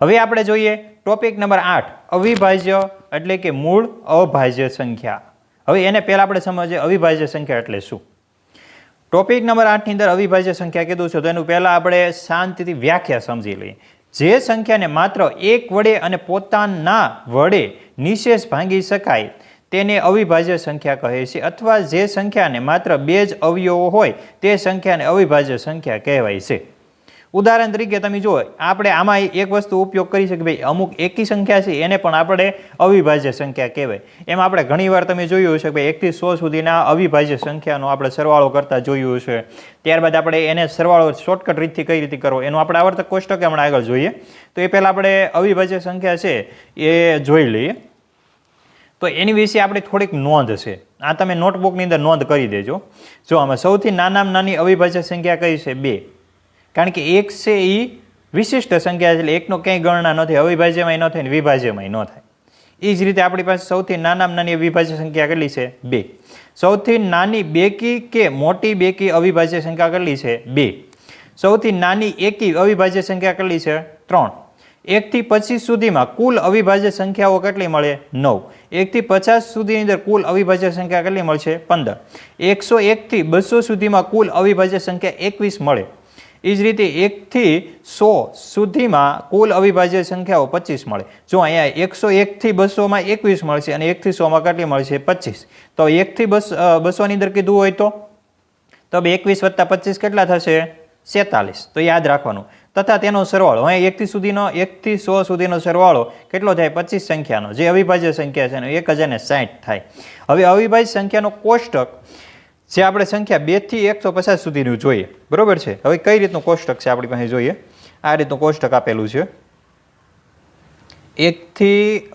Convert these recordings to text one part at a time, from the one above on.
હવે આપણે જોઈએ ટોપિક નંબર આઠ, અવિભાજ્ય એટલે કે મૂળ અભાજ્ય સંખ્યા. હવે એને પહેલાં આપણે સમજીએ અવિભાજ્ય સંખ્યા એટલે શું? ટોપિક નંબર આઠની અંદર અવિભાજ્ય સંખ્યા કીધું છે, તો એનું પહેલાં આપણે શાંતિથી વ્યાખ્યા સમજી લઈએ. જે સંખ્યાને માત્ર એક વડે અને પોતાના વડે નિશેષ ભાંગી શકાય, તેને અવિભાજ્ય સંખ્યા કહે છે. અથવા જે સંખ્યાને માત્ર બે જ અવયવો હોય, તે સંખ્યાને અવિભાજ્ય સંખ્યા કહેવાય છે. ઉદાહરણ તરીકે તમે જુઓ, આપણે આમાં એક વસ્તુ ઉપયોગ કરી શકીએ, ભાઈ, અમુક એકી સંખ્યા છે, એને પણ આપણે અવિભાજ્ય સંખ્યા કહેવાય. એમ આપણે ઘણીવાર તમે જોયું હશે ભાઈ, એકથી સો સુધીના અવિભાજ્ય સંખ્યાનો આપણે સરવાળો કરતા જોયું હશે. ત્યારબાદ આપણે એને સરવાળો શોર્ટકટ રીતથી કઈ રીતે કરવો, એનું આપણે આવર્તક કોષ્ટક હમણાં આગળ જોઈએ. તો એ પહેલાં આપણે અવિભાજ્ય સંખ્યા છે, એ જોઈ લઈએ. તો એની વિશે આપણી થોડીક નોંધ છે. આ તમે નોટબુકની અંદર નોંધ કરી દેજો. જો આમાં સૌથી નાનામાં નાની અવિભાજ્ય સંખ્યા કઈ છે? બે. કારણ કે એક છે એ વિશિષ્ટ સંખ્યા છે એટલે એકનો ક્યાંય ગણના ન થાય, અવિભાજ્યમાંય ન થાય ને વિભાજ્યમાં ન થાય. એ જ રીતે આપણી પાસે સૌથી નાનામાં નાની અવિભાજ્ય સંખ્યા કેટલી છે? બે. સૌથી નાની બેકી કે મોટી બેકી અવિભાજ્ય સંખ્યા કેટલી છે? બે. સૌથી નાની એકી અવિભાજ્ય સંખ્યા કેટલી છે? ત્રણ. એકથી પચીસ સુધીમાં કુલ અવિભાજ્ય સંખ્યાઓ કેટલી મળે? નવ. એકથી પચાસ સુધીની અંદર કુલ અવિભાજ્ય સંખ્યા કેટલી મળશે? પંદર. એકસો એકથી બસો સુધીમાં કુલ અવિભાજ્ય સંખ્યા એકવીસ મળે. એ જ રીતે એકથી સો સુધીમાં કુલ અવિભાજ્ય સંખ્યાઓ પચીસ મળે. જો અહીંયા એકસો એકથી બસોમાં એકવીસ મળશે અને એકથી સોમાં કેટલી મળશે? પચીસ. તો એકથી બસ બસોની અંદર કીધું હોય તો? તો બે એકવીસ વત્તા પચીસ કેટલા થશે? સેતાલીસ. તો યાદ રાખવાનું. તથા તેનો સરવાળો, અહીં એકથી સુધીનો, એકથી સો સુધીનો સરવાળો કેટલો થાય? પચીસ સંખ્યાનો. જે અવિભાજ્ય સંખ્યા છે એનો એક હજારને સાઠ થાય. હવે અવિભાજ્ય સંખ્યાનો કોષ્ટક જે આપણે સંખ્યા બેથી એકસો પચાસ સુધીનું જોઈએ. બરોબર છે? હવે કઈ રીતનું કોષ્ટક છે આપણી પાસે જોઈએ? આ રીતનું કોષ્ટક આપેલું છે. એકથી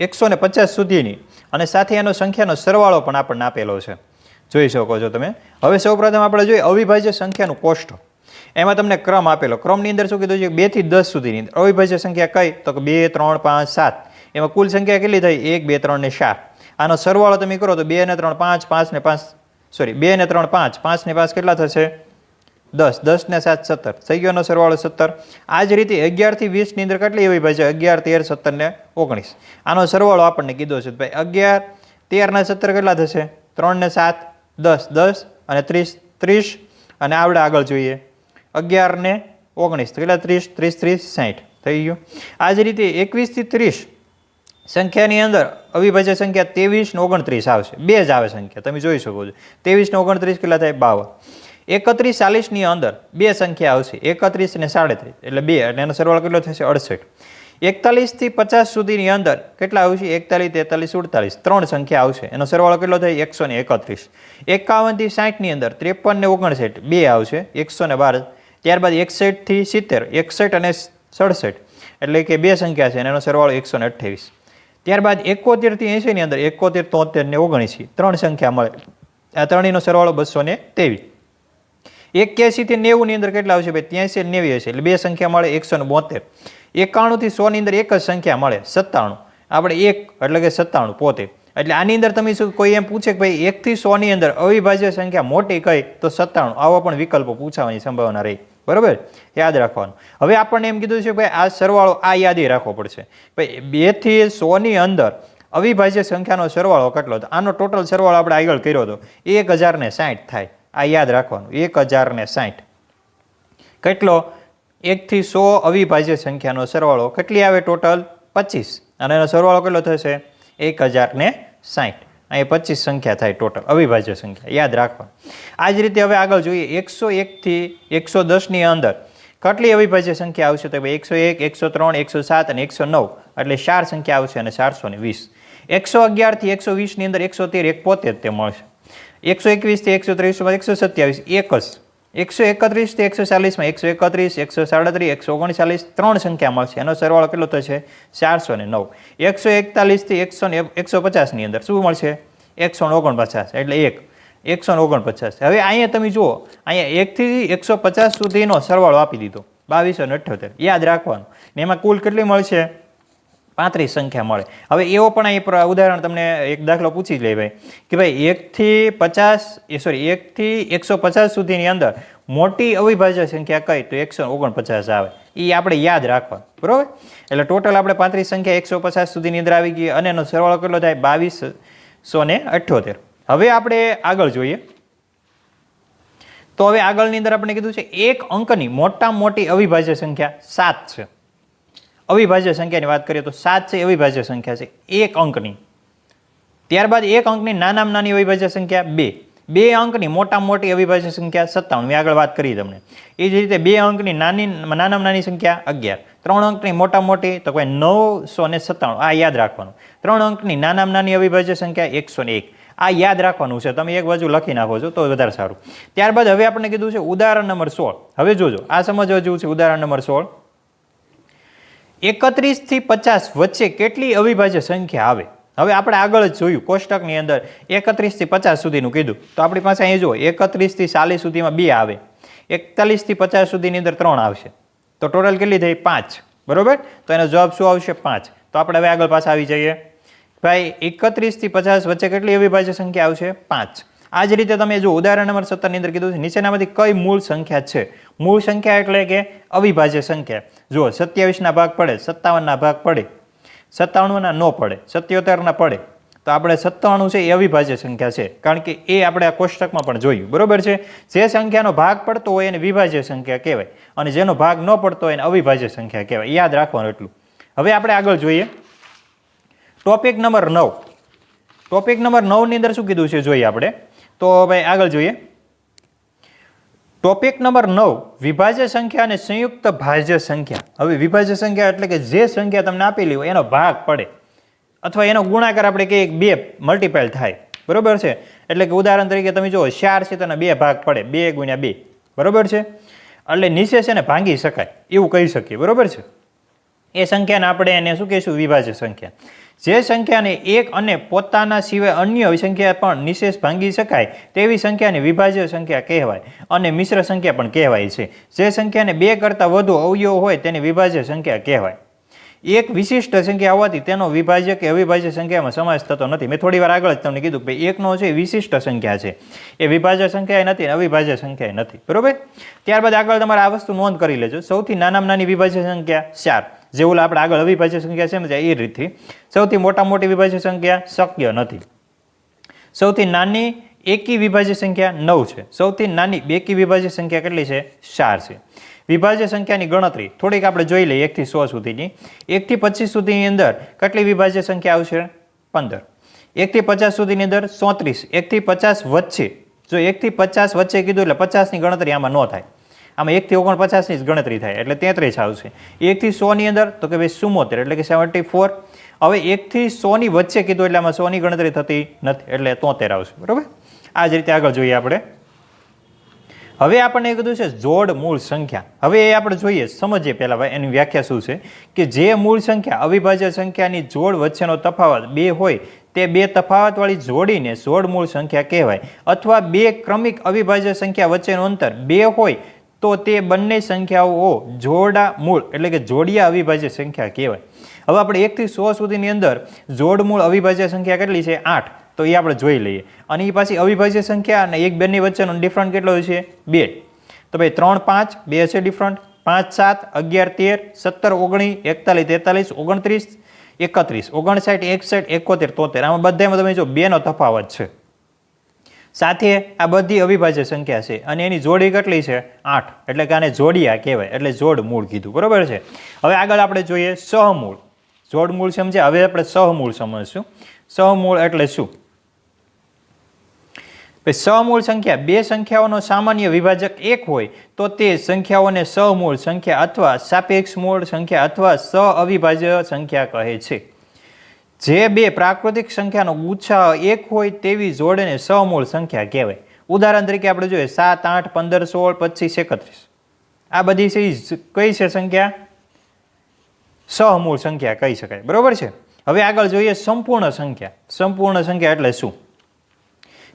એકસો ને પચાસ સુધીની અને સાથે એનો સંખ્યાનો સરવાળો પણ આપણને આપેલો છે. જોઈ શકો છો તમે? હવે સૌપ્રથમ આપણે જોઈએ અવિભાજ્ય સંખ્યાનું કોષ્ટક. એમાં તમને ક્રમ આપેલો. ક્રમની અંદર શું કીધું છે? બેથી દસ સુધીની. અવિભાજ્ય સંખ્યા કઈ? તો કે બે, ત્રણ, પાંચ, સાત. એમાં કુલ સંખ્યા કેટલી થઈ? એક, બે, ત્રણ ને સાત આનો સરવાળો તમે કરો તો બે ને ત્રણ, પાંચ પાંચ ને પાંચ સોરી બે ને ત્રણ પાંચ. પાંચને પાંચ કેટલા થશે? દસ. દસ ને સાત, સત્તર. થઈ ગયોનો સરવાળો સત્તર. આ જ રીતે અગિયારથી વીસની અંદર કેટલી એવી ભાઈ છે અગિયાર, તેર, સત્તર ને ઓગણીસ. આનો સરવાળો આપણને કીધો છે ભાઈ અગિયાર, તેર ને સત્તર કેટલા થશે? ત્રણ ને સાત, દસ. દસ અને ત્રીસ ત્રીસ. અને આવડે આગળ જોઈએ. અગિયાર ને ઓગણીસ. કેટલા? ત્રીસ ત્રીસ ત્રીસ સાઠ થઈ ગયું. આ જ રીતે એકવીસથી ત્રીસ સંખ્યાની અંદર અવિભાજ્ય સંખ્યા ત્રેવીસ ને ઓગણત્રીસ આવશે. બે જ આવે સંખ્યા, તમે જોઈ શકો છો. ત્રેવીસ ને ઓગણત્રીસ કેટલા થાય? બાવન. એકત્રીસ ચાલીસની અંદર બે સંખ્યા આવશે. એકત્રીસ ને સાડત્રીસ, એટલે બે એટલે એનો સરવાળો કેટલો થશે? અડસઠ. એકતાલીસથી પચાસ સુધીની અંદર કેટલા આવશે? એકતાલીસ, તેતાલીસ, સુડતાલીસ, ત્રણ સંખ્યા આવશે. એનો સરવાળો કેટલો થાય? એકસો ને એકત્રીસ. એકાવનથી સાઠની અંદર ત્રેપન ને ઓગણસાઠ, બે આવશે. એકસો ને બાર. ત્યારબાદ એકસઠથી સિત્તેર, એકસઠ અને સડસઠ, એટલે કે બે સંખ્યા છે, અને એનો સરવાળો એકસો ને અઠ્ઠાવીસ ત્યારબાદ એકોતેરથી એંશીની અંદર એકોતેર, તોતેર ને ઓગણીસી, ત્રણ સંખ્યા મળે. આ ત્રણેયનો સરવાળો બસો ને ત્રેવીસ. એક્યાસીથી નેવુંની અંદર કેટલા આવશે ભાઈ? ત્યાંસી નેવી હશે એટલે બે સંખ્યા મળે એકસો ને બોતેર. એકાણુંથી સોની અંદર એક જ સંખ્યા મળે, સત્તાણું. આપણે એક, એટલે કે સત્તાણું પોતે એટલે આની અંદર તમે શું કોઈ એમ પૂછે કે ભાઈ, એકથી સોની અંદર અવિભાજ્ય સંખ્યા મોટી કઈ? તો સત્તાણું. આવા પણ વિકલ્પો પૂછાવાની સંભાવના રહી. બરોબર? યાદ રાખવાનું. હવે આપણને એમ કીધું છે કે આ સરવાળો આ યાદી રાખવો પડશે. ભાઈ બેથી સોની અંદર અવિભાજ્ય સંખ્યાનો સરવાળો કેટલો હતો? આનો ટોટલ સરવાળો આપણે આગળ કર્યો હતો. એક હજાર ને સાઠ થાય. આ યાદ રાખવાનું. એક હજારને સાઠ કેટલો? એકથી સો અવિભાજ્ય સંખ્યાનો સરવાળો. કેટલી આવે ટોટલ પચીસ. અને એનો સરવાળો કેટલો થશે? એક હજારને સાઠ અહીં પચીસ સંખ્યા થાય ટોટલ, અવિભાજ્ય સંખ્યા, યાદ રાખવા આ જ રીતે હવે આગળ જોઈએ, એકસો એકથી એકસો દસની અંદર કેટલી અવિભાજ્ય સંખ્યા આવશે? તો ભાઈ એકસો એક, એકસો ત્રણ, એકસો સાત અને એકસો નવ, એટલે ચાર સંખ્યા આવશે અને ચારસો ને વીસ. એકસો અગિયારથી એકસો વીસની અંદર એકસો તેર એક પોતેર તે મળશે. એકસો એકવીસથી એકસો ત્રીસમાં એકસો સત્યાવીસ એક જ. એકસો એકત્રીસથી એકસો ચાલીસમાં એકસો એકત્રીસ, એકસો સાડત્રીસ, એકસો ઓગણચાલીસ ત્રણ સંખ્યા મળશે. એનો સરવાળો કેટલો થશે? ચારસો ને નવ. એકસો એકતાલીસથી એકસો ને એકસો પચાસની અંદર શું મળશે? એકસો ઓગણપચાસ, એટલે એક. એકસો ઓગણપચાસ. હવે અહીંયા તમે જુઓ, અહીંયા એકથી એકસો પચાસ સુધીનો સરવાળો આપી દીધો. બાવીસો ને અઠ્યોતેર. યાદ રાખવાનું. ને એમાં કુલ કેટલી મળશે? પાંત્રીસ સંખ્યા મળે. હવે એવો પણ અહીં ઉદાહરણ તમને એક દાખલો પૂછી લે ભાઈ, કે ભાઈ એકથી પચાસ, એ સોરી એકથી એકસો પચાસ સુધીની અંદર મોટી અવિભાજ્ય સંખ્યા કઈ? તો એકસો ઓગણપચાસ આવે. એ આપણે યાદ રાખવા બરોબર? એટલે ટોટલ આપણે પાંત્રીસ સંખ્યા એકસો પચાસ સુધીની અંદર આવી ગઈ, અને એનો સરવાળો કેટલો થાય? બાવીસો ને અઠ્યોતેર. હવે આપણે આગળ જોઈએ. તો હવે આગળની અંદર આપણે કીધું છે, એક અંકની મોટામાં મોટી અવિભાજ્ય સંખ્યા સાત છે. અવિભાજ્ય સંખ્યાની વાત કરીએ તો સાત છે અવિભાજ્ય સંખ્યા છે. એક અંકની. ત્યારબાદ એક અંકની નાનામાં નાની અવિભાજ્ય સંખ્યા બે. બે અંકની મોટામાં મોટી અવિભાજ્ય સંખ્યા સત્તાવન. મેં આગળ વાત કરી તમને. એ જ રીતે બે અંકની નાની નાનામાં નાની સંખ્યા અગિયાર. ત્રણ અંકની મોટામાં મોટી તો કોઈ નવસો ને સત્તાણું આ યાદ રાખવાનું. ત્રણ અંકની નાનામાં નાની અવિભાજ્ય સંખ્યા એકસો ને એક. આ યાદ રાખવાનું છે. તમે એક બાજુ લખી નાખો છો તો વધારે સારું. ત્યારબાદ હવે આપણે કીધું છે ઉદાહરણ નંબર સોળ. હવે જોજો. આ સમજવા જેવું છે ઉદાહરણ નંબર સોળ. એકત્રીસથી પચાસ વચ્ચે કેટલી અવિભાજ્ય સંખ્યા આવે? હવે આપણે આગળ જ જોયું, કોષ્ટકની અંદર એકત્રીસથી પચાસ સુધીનું કીધું. તો આપણી પાસે અહીં જુઓ, એકત્રીસથી ચાલીસ સુધીમાં બે આવે. એકતાલીસથી પચાસ સુધીની અંદર ત્રણ આવશે. તો ટોટલ કેટલી થઈ? પાંચ. બરોબર? તો એનો જવાબ શું આવશે? પાંચ. તો આપણે હવે આગળ પાછા આવી જઈએ. ભાઈ, એકત્રીસથી પચાસ વચ્ચે કેટલી અવિભાજ્ય સંખ્યા આવશે? પાંચ. આ જ રીતે તમે જો ઉદાહરણ નંબર સત્તરની અંદર કીધું છે, નીચેનામાંથી કઈ મૂળ સંખ્યા છે? મૂળ સંખ્યા એટલે કે અવિભાજ્ય સંખ્યા. જુઓ, સત્યાવીસના ભાગ પડે, સત્તાવનના ભાગ પડે સત્તાણુંના ન પડે, સત્યોતેરના પડે. તો આપણે સત્તાણું છે એ અવિભાજ્ય સંખ્યા છે. કારણ કે એ આપણે આ કોષ્ટકમાં પણ જોયું. બરોબર છે? જે સંખ્યાનો ભાગ પડતો હોય એને વિભાજ્ય સંખ્યા કહેવાય. અને જેનો ભાગ ન પડતો હોય એને અવિભાજ્ય સંખ્યા કહેવાય. યાદ રાખવાનું એટલું. હવે આપણે આગળ જોઈએ. ટોપિક નંબર નવ. ટોપિક નંબર નવની અંદર શું કીધું છે? જોઈએ આપણે. તો ભાઈ આગળ જોઈએ. ટોપિક નંબર નવ, વિભાજ્ય સંખ્યા અને સંયુક્ત ભાજ્ય સંખ્યા. હવે વિભાજ્ય સંખ્યા એટલે કે જે સંખ્યા તમને આપેલી હોય એનો ભાગ પડે. અથવા એનો ગુણાકાર આપણે કહીએ બે મલ્ટીપાઇલ થાય. બરોબર છે? એટલે કે ઉદાહરણ તરીકે તમે જુઓ, ચાર છે તેના બે ભાગ પડે. બે ગુણ્યા બે. બરોબર છે? એટલે નીચે છે ને ભાંગી શકાય. એવું કહી શકીએ. બરોબર છે? એ સંખ્યાને આપણે એને શું કહીશું? વિભાજ્ય સંખ્યા. જે સંખ્યાને એક અને પોતાના સિવાય અન્ય સંખ્યા પણ નિશેષ ભાંગી શકાય, તેવી સંખ્યાને વિભાજ્ય સંખ્યા કહેવાય અને મિશ્ર સંખ્યા પણ કહેવાય છે. જે સંખ્યાને બે કરતાં વધુ અવયવ હોય તેને વિભાજ્ય સંખ્યા કહેવાય. એક વિશિષ્ટ સંખ્યા હોવાથી તેનો વિભાજ્ય કે અવિભાજ્ય સંખ્યામાં સમાવેશ થતો નથી. મેં થોડી વાર આગળ જ તમને કીધું કે એકનો છે વિશિષ્ટ સંખ્યા છે. એ વિભાજ્ય સંખ્યા નથી અને અવિભાજ્ય સંખ્યા નથી. બરોબર? ત્યારબાદ આગળ તમારે આ વસ્તુ નોંધ કરી લેજો. સૌથી નાનામાં નાની વિભાજ્ય સંખ્યા ચાર. જે ઓલા આપણે આગળ અવિભાજ્ય સંખ્યા છે ને એ રીતથી. સૌથી મોટા મોટી વિભાજ્ય સંખ્યા શક્ય નથી. સૌથી નાની એકી વિભાજ્ય સંખ્યા નવ છે. સૌથી નાની બેકી વિભાજ્ય સંખ્યા કેટલી છે? ચાર છે. વિભાજ્ય સંખ્યાની ગણતરી થોડીક આપણે જોઈ લઈએ એકથી સો સુધીની. એકથી પચીસ સુધીની અંદર કેટલી વિભાજ્ય સંખ્યા આવશે? પંદર. એકથી પચાસ સુધીની અંદર સોત્રીસ. એકથી પચાસ વચ્ચે. જો એકથી પચાસ વચ્ચે કીધું એટલે પચાસની ગણતરી આમાં ન થાય. આમાં એકથી ઓગણપચાસની જ ગણતરી થાય, એટલે તેત્રીસ આવશે. એકથી સોની અંદર, તો કે ભાઈ ચુમ્મોતેર, એટલે કે સેવન્ટી ફોર હવે એકથી સોની વચ્ચે કીધું એટલે આમાં સોની ગણતરી થતી નથી, એટલે તોતેર આવશે, બરાબર? આ જ રીતે આગળ જોઈએ આપણે. હવે આપણને એ કીધું છે જોડ મૂળ સંખ્યા. હવે એ આપણે જોઈએ, સમજીએ પહેલાં ભાઈ, એની વ્યાખ્યા શું છે? કે જે મૂળ સંખ્યા, અવિભાજ્ય સંખ્યાની જોડ વચ્ચેનો તફાવત બે હોય, તે બે તફાવતવાળી જોડીને જોડ મૂળ સંખ્યા કહેવાય. અથવા બે ક્રમિક અવિભાજ્ય સંખ્યા વચ્ચેનું અંતર બે હોય તો તે બંને સંખ્યાઓ જોડા મૂળ, એટલે કે જોડિયા અવિભાજ્ય સંખ્યા કહેવાય. હવે આપણે એકથી સો સુધીની અંદર જોડમૂળ અવિભાજ્ય સંખ્યા કેટલી છે? આઠ. તો એ આપણે જોઈ લઈએ. અને એ પાછી અવિભાજ્ય સંખ્યા અને એક બેની વચ્ચેનો ડિફરન્ટ કેટલો છે? બે. તો ભાઈ ત્રણ પાંચ, બે છે ડિફરન્ટ પાંચ સાત, અગિયાર તેર, સત્તર ઓગણીસ એકતાલીસ તેતાલીસ, ઓગણત્રીસ, એકત્રીસ. ઓગણસાઠ, એકસઠ, એકોતેર, તોતેર. આમાં બધામાં તમે જો બેનો તફાવત છે. સાથે આ બધી અવિભાજ્ય સંખ્યા છે અને એની જોડી કેટલી છે? આઠ. એટલે કે આને જોડિયા કહેવાય. એટલે જોડ મૂળ કીધું. બરાબર છે? હવે આગળ આપણે જોઈએ સહમૂળ. જોડ મૂળ સમજ્યા હવે આપણે સહમૂળ સમજશું. સહમૂળ એટલે શું? સહમૂળ સંખ્યા બે સંખ્યાઓનો સામાન્ય વિભાજક એક હોય તો તે સંખ્યાઓને સહમૂળ સંખ્યા અથવા સાપેક્ષ મૂળ સંખ્યા અથવા સહ અવિભાજ્ય સંખ્યા કહે છે. જે બે પ્રાકૃતિક સંખ્યાનો ગુચ્છા એક હોય તેવી જોડને સહમૂળ સંખ્યા કહેવાય. ઉદાહરણ તરીકે આપણે જોઈએ, સાત, આઠ, પંદર, સોળ, પચીસ, એકત્રીસ. આ બધી છે કઈ છે સંખ્યા? સહમૂળ સંખ્યા કહી શકાય. બરોબર છે? હવે આગળ જોઈએ સંપૂર્ણ સંખ્યા. સંપૂર્ણ સંખ્યા એટલે શું?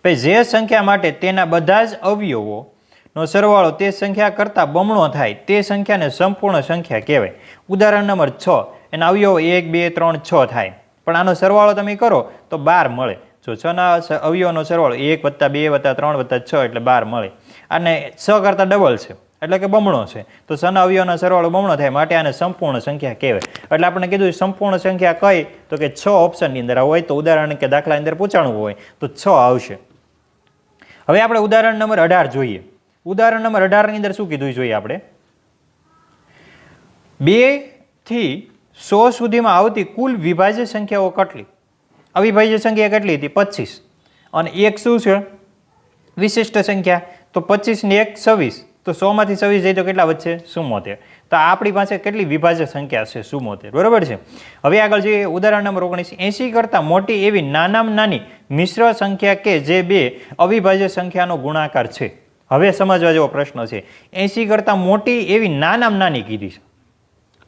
ભાઈ, જે સંખ્યા માટે તેના બધા જ અવયવો નો સરવાળો તે સંખ્યા કરતાં બમણો થાય, તે સંખ્યાને સંપૂર્ણ સંખ્યા કહેવાય. ઉદાહરણ નંબર છ. એના અવયવો એક, બે, ત્રણ, છ થાય. પણ આનો સરવાળો તમે કરો તો બાર મળે. જો છના ના અવયવનો સરવાળો એક વત્તા બે વત્તા ત્રણ વત્તા છ એટલે બાર મળે. અને છ કરતાં ડબલ છે, એટલે કે બમણો છે. તો સન અવયવનો સરવાળો બમણો થાય, માટે આને સંપૂર્ણ સંખ્યા કહેવાય. એટલે આપણે કીધું સંપૂર્ણ સંખ્યા કઈ, તો કે છ ઓપ્શનની અંદર હોય તો ઉદાહરણ કે દાખલા અંદર પૂછાણું હોય, તો છ આવશે. હવે આપણે ઉદાહરણ નંબર અઢાર જોઈએ. ઉદાહરણ નંબર અઢારની અંદર શું કીધું જોઈએ આપણે? બેથી સો સુધીમાં આવતી કુલ વિભાજ્ય સંખ્યાઓ કેટલી? અવિભાજ્ય સંખ્યા કેટલી હતી? પચીસ. અને એક શું છે? વિશિષ્ટ સંખ્યા. તો પચીસ ને એક છવ્વીસ. તો સોમાંથી છવ્વીસ જાય તો કેટલા વચ્ચે સુમોતેર તો આપણી પાસે કેટલી વિભાજ્ય સંખ્યા છે સુમોતેર બરોબર છે? હવે આગળ જોઈએ ઉદાહરણ નંબર ઓગણીસ. એંસી કરતાં મોટી એવી નાનામાં નાની મિશ્ર સંખ્યા કે જે બે અવિભાજ્ય સંખ્યાનો ગુણાકાર છે? હવે સમજવા જેવો પ્રશ્ન છે. એંસી કરતાં મોટી એવી નાનામાં નાની કીધી છે.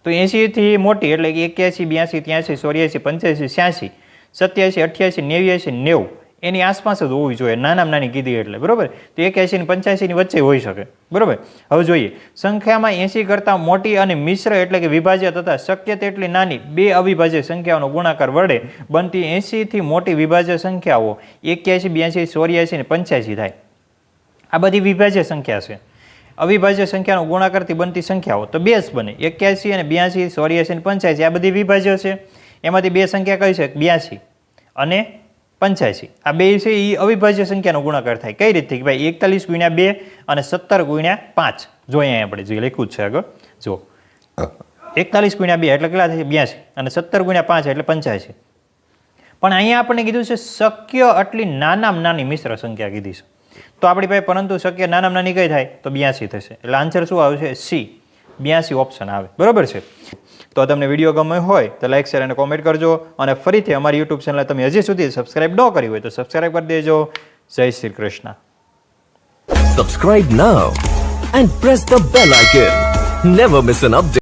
તો એંશીથી મોટી એટલે કે એક્યાસી, બ્યાસી ત્યાંસી ચોર્યાસી, પંચ્યાસી, છ્યાસી, સત્યાસી, અઠ્યાસી, નેવ્યાસી, નેવું. એની આસપાસ જ હોવી જોઈએ. નાનામાં નાની કીધી એટલે. બરાબર? તો એક્યાસી ને પંચ્યાસીની વચ્ચે હોઈ શકે. બરાબર? હવે જોઈએ. સંખ્યામાં એંસી કરતાં મોટી અને મિશ્ર એટલે કે વિભાજ્ય તથા શક્ય તેટલી નાની બે અવિભાજ્ય સંખ્યાઓનો ગુણાકાર વડે બનતી એંસીથી મોટી વિભાજ્ય સંખ્યાઓ એક્યાસી, બ્યાસી, ચોર્યાસી ને પંચ્યાસી થાય. આ બધી વિભાજ્ય સંખ્યા છે. અવિભાજ્ય સંખ્યાનો ગુણાકારથી બનતી સંખ્યાઓ તો બે જ બને. એક્યાસી અને બ્યાસી ચોર્યાસી અને પંચ્યાસી, આ બધી વિભાજ્ય છે. એમાંથી બે સંખ્યા કઈ છે? બ્યાસી અને પંચ્યાસી. આ બે છે એ અવિભાજ્ય સંખ્યાનો ગુણાકાર થાય. કઈ રીતથી કે ભાઈ, એકતાલીસ ગુણ્યા બે અને સત્તર ગુણ્યા પાંચ. જો અહીંયા આપણે જે લખ્યું છે આગળ જો એકતાલીસ ગુણ્યા બે એટલે કેટલા થાય? બ્યાસી અને સત્તર ગુણ્યા પાંચ એટલે પંચ્યાસી. પણ અહીંયા આપણને કીધું છે, શક્ય આટલી નાનામાં નાની મિશ્ર સંખ્યા કીધી છે. તો આપણી પાસે પરંતુ શક્ય નાનામાં નાની કઈ થાય? તો બ્યાસી થશે. એટલે આન્સર શું આવશે? સી બ્યાસી ઓપ્શન આવે. બરાબર છે? તો તમને વીડિયો ગમ્યો હોય, તો લાઇક શેર અને કોમેન્ટ કરજો. અને ફરીથી અમારી યુટ્યુબ ચેનલ તમે હજી સુધી સબસ્ક્રાઇબ ન કરી હોય, તો સબસ્ક્રાઇબ કરી દેજો. જય Shri Krishna. Subscribe now and press the bell icon never miss an update.